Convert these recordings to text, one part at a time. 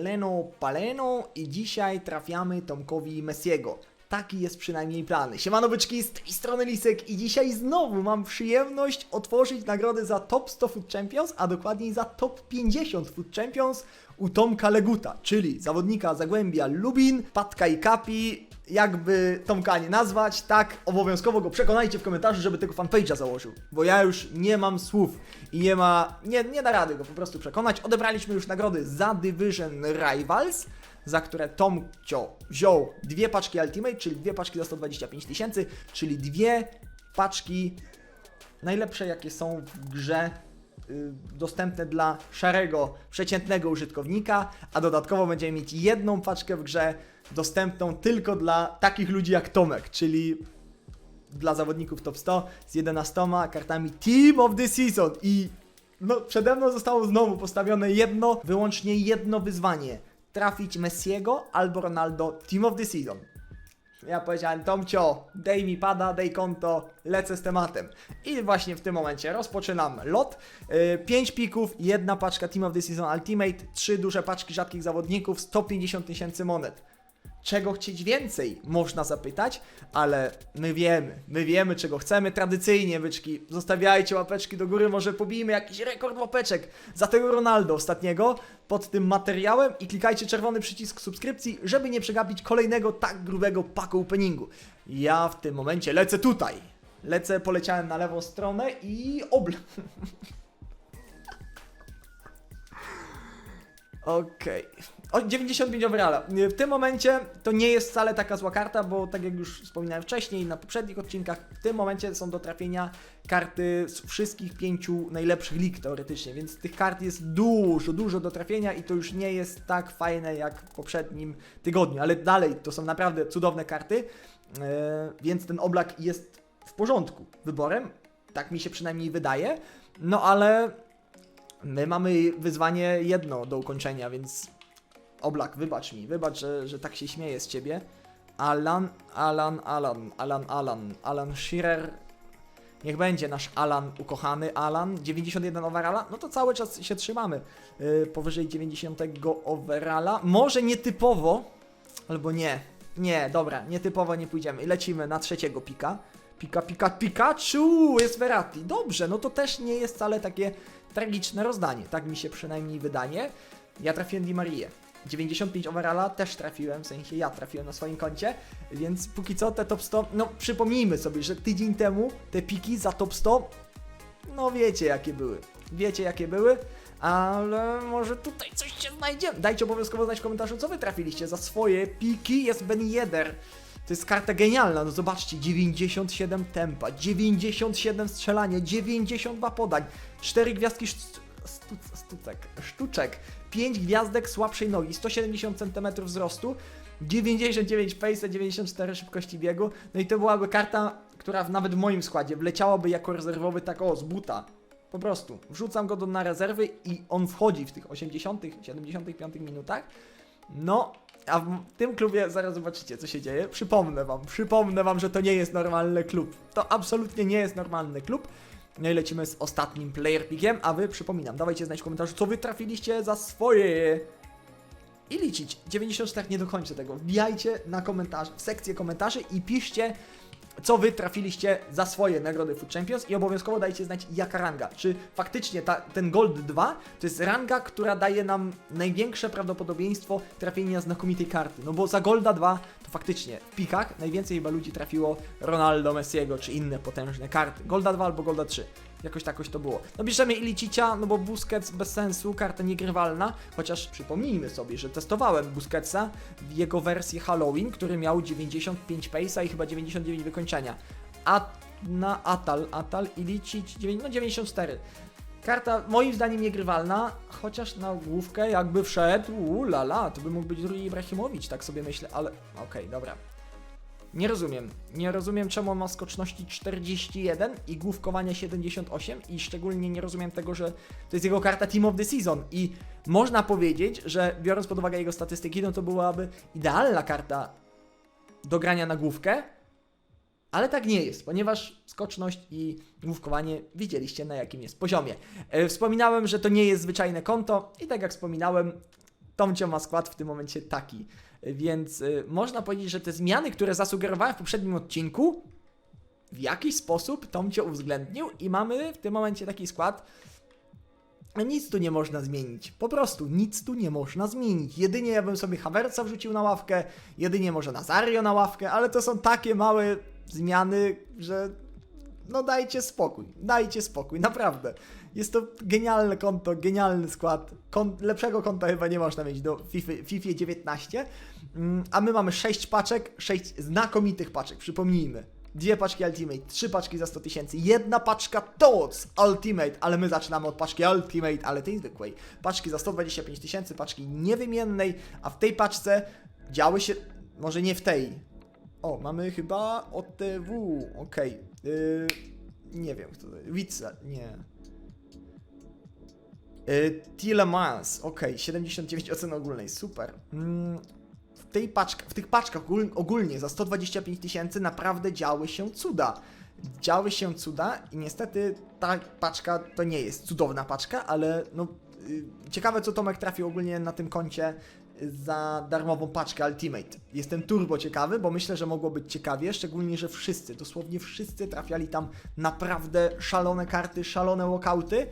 Leno Paleno i dzisiaj trafiamy Tomkowi Messiego. Taki jest przynajmniej plan. Siemano byczki, z tej strony Lisek i dzisiaj znowu mam przyjemność otworzyć nagrodę za Top 100 Food Champions, a dokładniej za Top 50 Food Champions u Tomka Leguta, czyli zawodnika Zagłębia Lubin, Patka i Kapi, jakby Tomka nie nazwać, tak obowiązkowo go przekonajcie w komentarzu, żeby tego fanpage'a założył, bo ja już nie mam słów i nie ma, nie, nie da rady go po prostu przekonać. Odebraliśmy już nagrody za Division Rivals, za które Tomcio wziął dwie paczki Ultimate, czyli dwie paczki za 125 tysięcy, czyli dwie paczki najlepsze jakie są w grze dostępne dla szarego, przeciętnego użytkownika, a dodatkowo będziemy mieć jedną paczkę w grze dostępną tylko dla takich ludzi jak Tomek, czyli dla zawodników top 100 z 11 kartami Team of the Season i no, przede mną zostało znowu postawione jedno, wyłącznie jedno wyzwanie. Trafić Messiego albo Ronaldo Team of the Season. Ja powiedziałem, Tomcio, daj mi pada, daj konto, lecę z tematem. I właśnie w tym momencie rozpoczynam lot. 5 pików, jedna paczka Team of the Season Ultimate, trzy duże paczki rzadkich zawodników, 150 tysięcy monet. Czego chcieć więcej? Można zapytać, ale my wiemy, my wiemy czego chcemy. Tradycyjnie, byczki, zostawiajcie łapeczki do góry, może pobijmy jakiś rekord łapeczek za tego Ronaldo ostatniego pod tym materiałem i klikajcie czerwony przycisk subskrypcji, żeby nie przegapić kolejnego tak grubego paku openingu. Ja w tym momencie lecę tutaj. Lecę, poleciałem na lewą stronę i obl... Okej. O, 95 overalla. W tym momencie to nie jest wcale taka zła karta, bo tak jak już wspominałem wcześniej na poprzednich odcinkach, w tym momencie są do trafienia karty z wszystkich pięciu najlepszych lig teoretycznie, więc tych kart jest dużo, dużo do trafienia i to już nie jest tak fajne jak w poprzednim tygodniu, ale dalej to są naprawdę cudowne karty, e, więc ten oblak jest w porządku wyborem, tak mi się przynajmniej wydaje, no ale My mamy wyzwanie jedno do ukończenia, więc Oblak, wybacz mi, wybacz, że, że tak się śmieję z ciebie. Alan, Alan, Alan, Alan, Alan, Alan Shearer. Niech będzie nasz Alan, ukochany Alan. 91 overalla, no to cały czas się trzymamy yy, powyżej 90 overalla. Może nietypowo, albo nie, nie, dobra, nietypowo nie pójdziemy. Lecimy na trzeciego pika. Pika, pika, Pikachu, jest Verratti. Dobrze, no to też nie jest wcale takie tragiczne rozdanie. Tak mi się przynajmniej wydaje. Ja trafiłem Di Marię. 95 overalla też trafiłem, w sensie ja trafiłem na swoim koncie, więc póki co te top 100, no przypomnijmy sobie, że tydzień temu te piki za top 100, no wiecie jakie były. Wiecie jakie były, ale może tutaj coś się znajdzie. Dajcie obowiązkowo znać w komentarzu, co wy trafiliście za swoje piki. Jest Ben Yedder. To jest karta genialna, no zobaczcie, 97 tempa, 97 strzelania, 92 podań, 4 gwiazdki sztu, sztucek, sztuczek, 5 gwiazdek słabszej nogi, 170 cm wzrostu, 99 pace, 94 szybkości biegu, no i to byłaby karta, która nawet w moim składzie wleciałaby jako rezerwowy tak o, z buta. Po prostu, wrzucam go do, na rezerwy i on wchodzi w tych 80 75 minutach, no, a w tym klubie zaraz zobaczycie, co się dzieje. Przypomnę wam, przypomnę wam, że to nie jest normalny klub. To absolutnie nie jest normalny klub. No i lecimy z ostatnim player pickiem, a wy, przypominam, dawajcie znać w komentarzu, co wy trafiliście za swoje. I liczyć. 94 nie dokończę tego. Wbijajcie na komentarze, w sekcję komentarzy i piszcie, co wy trafiliście za swoje nagrody Food Champions i obowiązkowo dajcie znać jaka ranga. Czy faktycznie ta, ten Gold 2 to jest ranga, która daje nam największe prawdopodobieństwo trafienia znakomitej karty. No bo za Golda 2 to faktycznie w pikach najwięcej chyba ludzi trafiło Ronaldo, Messiego czy inne potężne karty. Golda 2 albo Golda 3. Jakoś takoś to było. No bierzemy Ilicicia, no bo Busquets bez sensu, karta niegrywalna, chociaż przypomnijmy sobie, że testowałem Busquetsa w jego wersji Halloween, który miał 95 pace'a i chyba 99 wykończenia. A na Atal, Atal Ilicic, no 94. Karta moim zdaniem niegrywalna, chociaż na główkę jakby wszedł, lala, to by mógł być drugi Ibrahimowicz, tak sobie myślę, ale okej, dobra. Nie rozumiem. Nie rozumiem, czemu ma skoczności 41 i główkowania 78 i szczególnie nie rozumiem tego, że to jest jego karta Team of the Season i można powiedzieć, że biorąc pod uwagę jego statystyki, no to byłaby idealna karta do grania na główkę, ale tak nie jest, ponieważ skoczność i główkowanie widzieliście na jakim jest poziomie. E, wspominałem, że to nie jest zwyczajne konto i tak jak wspominałem, Tomcio ma skład w tym momencie taki. Więc y, można powiedzieć, że te zmiany, które zasugerowałem w poprzednim odcinku, w jakiś sposób Tomcio uwzględnił i mamy w tym momencie taki skład. Nic tu nie można zmienić. Po prostu nic tu nie można zmienić. Jedynie ja bym sobie Havertza wrzucił na ławkę, jedynie może Nazario na ławkę, ale to są takie małe zmiany, że no dajcie spokój, dajcie spokój, naprawdę. Jest to genialne konto, genialny skład. Kon lepszego konta chyba nie można mieć do FIFA, FIFA 19. Mm, A my mamy 6 paczek, 6 znakomitych paczek, przypomnijmy. Dwie paczki Ultimate, trzy paczki za 100 tysięcy, jedna paczka TOTS Ultimate, ale my zaczynamy od paczki Ultimate, ale tej zwykłej. Paczki za 125 tysięcy, paczki niewymiennej, a w tej paczce działy się, może nie w tej. O, mamy chyba OTW, okej. Yy, nie wiem, kto to jest. Nie. Yy, Tielemans, okej, 79 oceny ogólnej, super. Mm, w, tej paczka, w tych paczkach ogól, ogólnie za 125 tysięcy naprawdę działy się cuda. Działy się cuda i niestety ta paczka to nie jest cudowna paczka, ale no yy, ciekawe co Tomek trafił ogólnie na tym koncie za darmową paczkę Ultimate. Jestem turbo ciekawy, bo myślę, że mogło być ciekawie, szczególnie, że wszyscy, dosłownie wszyscy trafiali tam naprawdę szalone karty, szalone walkouty.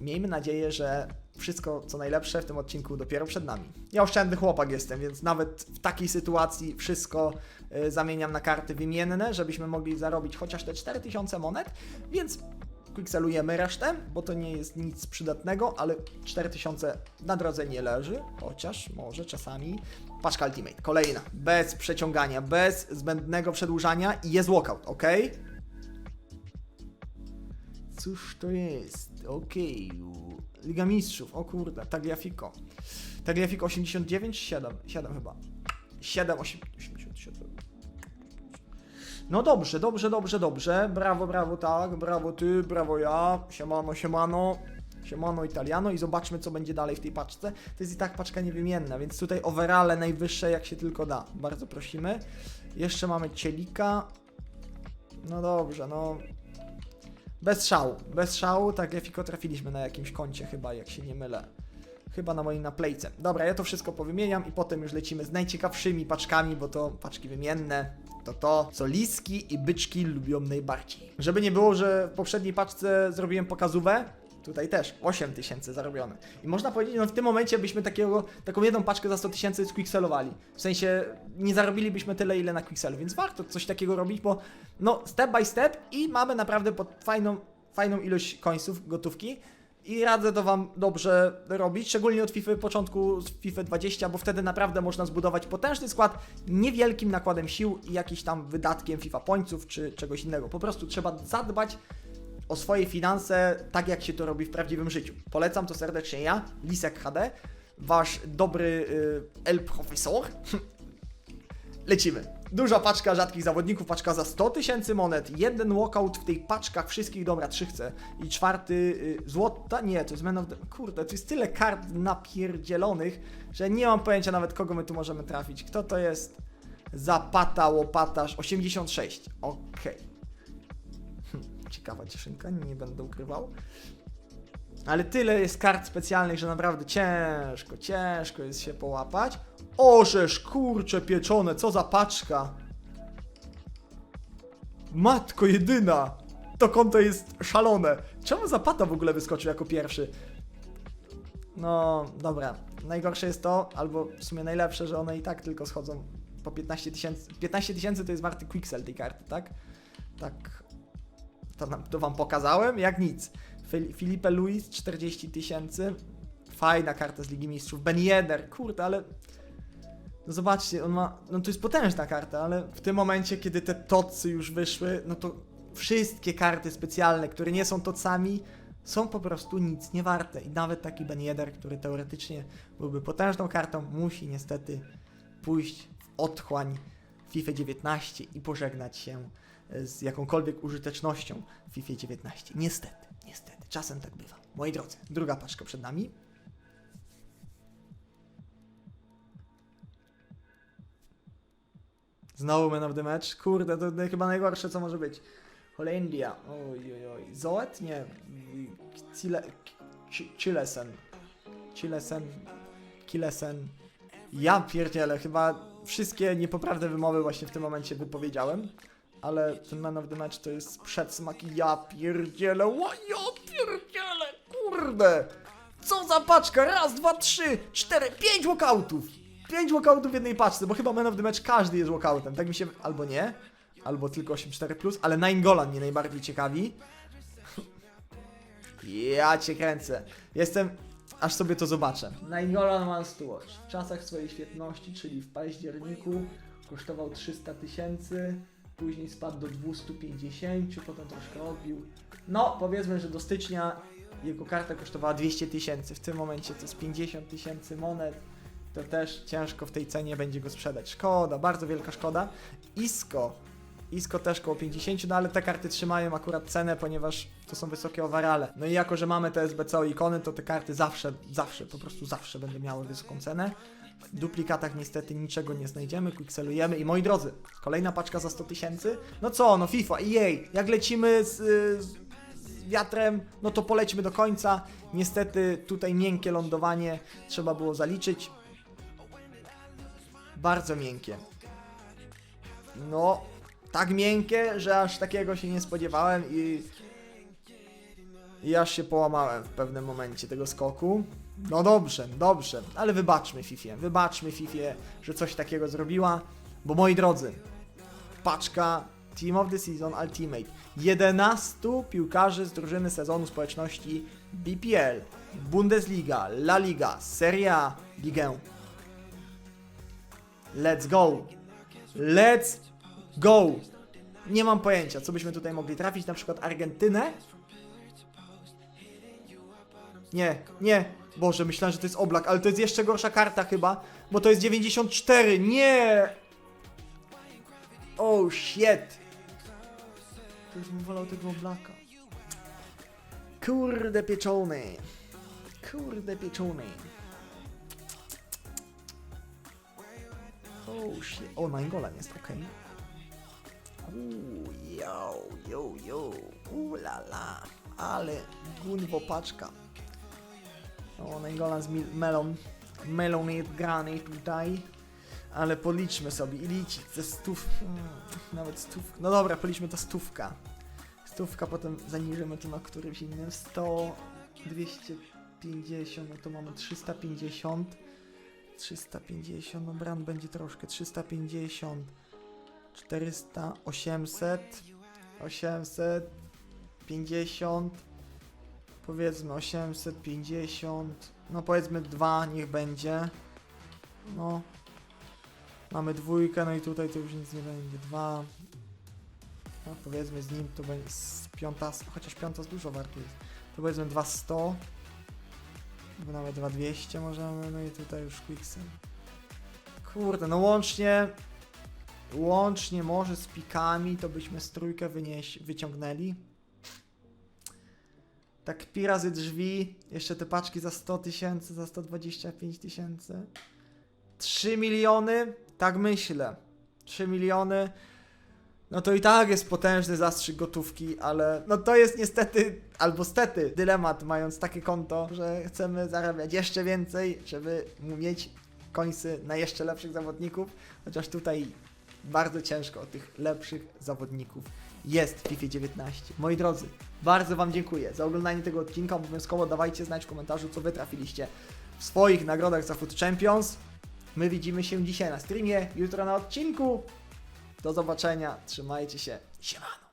Miejmy nadzieję, że wszystko co najlepsze w tym odcinku dopiero przed nami. Ja oszczędny chłopak jestem, więc nawet w takiej sytuacji wszystko y, zamieniam na karty wymienne, żebyśmy mogli zarobić chociaż te 4000 monet, więc quickselujemy resztę, bo to nie jest nic przydatnego, ale 4000 na drodze nie leży, chociaż może czasami. Paczka Ultimate, kolejna, bez przeciągania, bez zbędnego przedłużania i jest walkout, ok? Cóż to jest? Okej. Liga Mistrzów. O kurde, Tagliafico. Tagliafico 89, 7. 7 chyba. 7, 8, 87. No dobrze, dobrze, dobrze, dobrze. Brawo, brawo, tak. Brawo ty, brawo ja. Siemano, siemano. Siemano Italiano i zobaczmy co będzie dalej w tej paczce. To jest i tak paczka niewymienna, więc tutaj overale najwyższe jak się tylko da. Bardzo prosimy. Jeszcze mamy Cielika. No dobrze, no bez szału, bez szału, tak Grafiko trafiliśmy na jakimś koncie chyba, jak się nie mylę. Chyba na moim naplejce. Dobra, ja to wszystko powymieniam i potem już lecimy z najciekawszymi paczkami, bo to paczki wymienne, to to, co liski i byczki lubią najbardziej. Żeby nie było, że w poprzedniej paczce zrobiłem pokazówę, tutaj też 8 tysięcy zarobione. I można powiedzieć, no w tym momencie byśmy takiego, taką jedną paczkę za 100 tysięcy squickselowali. W sensie nie zarobilibyśmy tyle, ile na quickselu, więc warto coś takiego robić, bo no step by step i mamy naprawdę pod fajną, fajną ilość końców, gotówki. I radzę to Wam dobrze robić, szczególnie od FIFA początku z FIFA 20, bo wtedy naprawdę można zbudować potężny skład niewielkim nakładem sił i jakiś tam wydatkiem FIFA Pońców czy czegoś innego. Po prostu trzeba zadbać o swoje finanse tak, jak się to robi w prawdziwym życiu. Polecam to serdecznie ja, Lisek HD, Wasz dobry y, El Profesor. Lecimy. Duża paczka rzadkich zawodników, paczka za 100 tysięcy monet, jeden walkout w tych paczkach wszystkich, dobra, trzy chcę. I czwarty y, złota, nie, to jest Man of the... Kurde, to jest tyle kart napierdzielonych, że nie mam pojęcia nawet kogo my tu możemy trafić. Kto to jest? Zapata, łopatarz, 86, okej. Hm, Ciekawa cieszynka, nie będę ukrywał. Ale tyle jest kart specjalnych, że naprawdę ciężko, ciężko jest się połapać. Orzesz, kurcze pieczone, co za paczka. Matko jedyna! To konto jest szalone. Czemu Zapata w ogóle wyskoczył jako pierwszy? No, dobra. Najgorsze jest to, albo w sumie najlepsze, że one i tak tylko schodzą po 15 tysięcy. 15 tysięcy to jest warty quicksell tej karty, tak? Tak. To, to wam pokazałem? Jak nic. Filipe Luis 40 tysięcy. Fajna karta z Ligi Mistrzów. Ben Yedder, kurde, ale no zobaczcie, on ma. No to jest potężna karta, ale w tym momencie, kiedy te tocy już wyszły, no to wszystkie karty specjalne, które nie są tocami, są po prostu nic nie warte. I nawet taki Ben Yedder, który teoretycznie byłby potężną kartą, musi niestety pójść w otchłań FIFA 19 i pożegnać się z jakąkolwiek użytecznością w FIFA 19. Niestety, niestety, czasem tak bywa. Moi drodzy, druga paczka przed nami. Znowu man of the match. Kurde, to chyba najgorsze, co może być. Holandia. Oj, oj, oj. Zoet? Nie. Chile... Chilesen. Chilesen. Kilesen. Ja pierdzielę, chyba wszystkie niepoprawne wymowy właśnie w tym momencie wypowiedziałem. Ale ten man of the match to jest przedsmak. Ja pierdzielę, ła, ja pierdzielę, kurde! Co za paczka? Raz, dwa, trzy, cztery, pięć walkoutów! Pięć walkoutów w jednej paczce, bo chyba man of the match każdy jest walkoutem. Tak mi się, albo nie, albo tylko 8-4+, plus, ale Nine Golan mnie najbardziej ciekawi. Ja cię kręcę. Jestem, aż sobie to zobaczę. Nine Golan One to Watch. W czasach swojej świetności, czyli w październiku, kosztował 300 tysięcy, później spadł do 250, potem troszkę odbił. No, powiedzmy, że do stycznia jego karta kosztowała 200 tysięcy. W tym momencie to jest 50 tysięcy monet. To też ciężko w tej cenie będzie go sprzedać. Szkoda, bardzo wielka szkoda. Isko. Isko też koło 50, no ale te karty trzymają akurat cenę, ponieważ to są wysokie overale. No i jako, że mamy te SBCO ikony, to te karty zawsze, zawsze, po prostu zawsze będą miały wysoką cenę. W duplikatach niestety niczego nie znajdziemy, quickselujemy i moi drodzy, kolejna paczka za 100 tysięcy. No co, no FIFA, jej, jak lecimy z, z, z wiatrem, no to polećmy do końca. Niestety tutaj miękkie lądowanie trzeba było zaliczyć. Bardzo miękkie. No, tak miękkie, że aż takiego się nie spodziewałem i, i aż się połamałem w pewnym momencie tego skoku. No dobrze, dobrze, ale wybaczmy Fifie, wybaczmy Fifie, że coś takiego zrobiła, bo moi drodzy, paczka Team of the Season Ultimate 11 piłkarzy z drużyny sezonu społeczności BPL, Bundesliga, La Liga, Serie A, Ligę. Let's go! Let's go! Nie mam pojęcia, co byśmy tutaj mogli trafić, na przykład Argentynę? Nie, nie. Boże, myślałem, że to jest oblak, ale to jest jeszcze gorsza karta chyba, bo to jest 94. Nie! Oh shit! To już bym wolał tego oblaka. Kurde pieczony. Kurde pieczony. Oh shit. O, Nainggolan jest, okej. Uuu, yo, yo, yo. Uuu, la, la. Ale gunwo paczka. O, Nainggolan z melon. Melon jest grany tutaj. Ale policzmy sobie. I liczyć ze stów... Hmm, nawet stów... No dobra, policzmy to stówka. Stówka, potem zaniżymy to na którymś innym. 100, 250, no to mamy 350. 350, no brand będzie troszkę, 350, 400, 800, 850, powiedzmy 850, no powiedzmy 2 niech będzie, no, mamy dwójkę, no i tutaj to już nic nie będzie, 2, no powiedzmy z nim to będzie z piąta, chociaż piąta z dużo warto jest, to powiedzmy 200, bo nawet 2200 możemy, no i tutaj już quicksem. Kurde, no łącznie, łącznie może z pikami, to byśmy z trójkę wynieś, wyciągnęli. Tak pi razy drzwi, jeszcze te paczki za 100 tysięcy, za 125 tysięcy. 3 miliony, tak myślę. 3 miliony, no to i tak jest potężny zastrzyk gotówki, ale no to jest niestety, albo stety, dylemat mając takie konto, że chcemy zarabiać jeszcze więcej, żeby mieć końcy na jeszcze lepszych zawodników, chociaż tutaj bardzo ciężko o tych lepszych zawodników jest w FIFA 19. Moi drodzy, bardzo Wam dziękuję za oglądanie tego odcinka. Obowiązkowo dawajcie znać w komentarzu, co Wy trafiliście w swoich nagrodach za Food Champions. My widzimy się dzisiaj na streamie, jutro na odcinku. Do zobaczenia, trzymajcie się, siemano.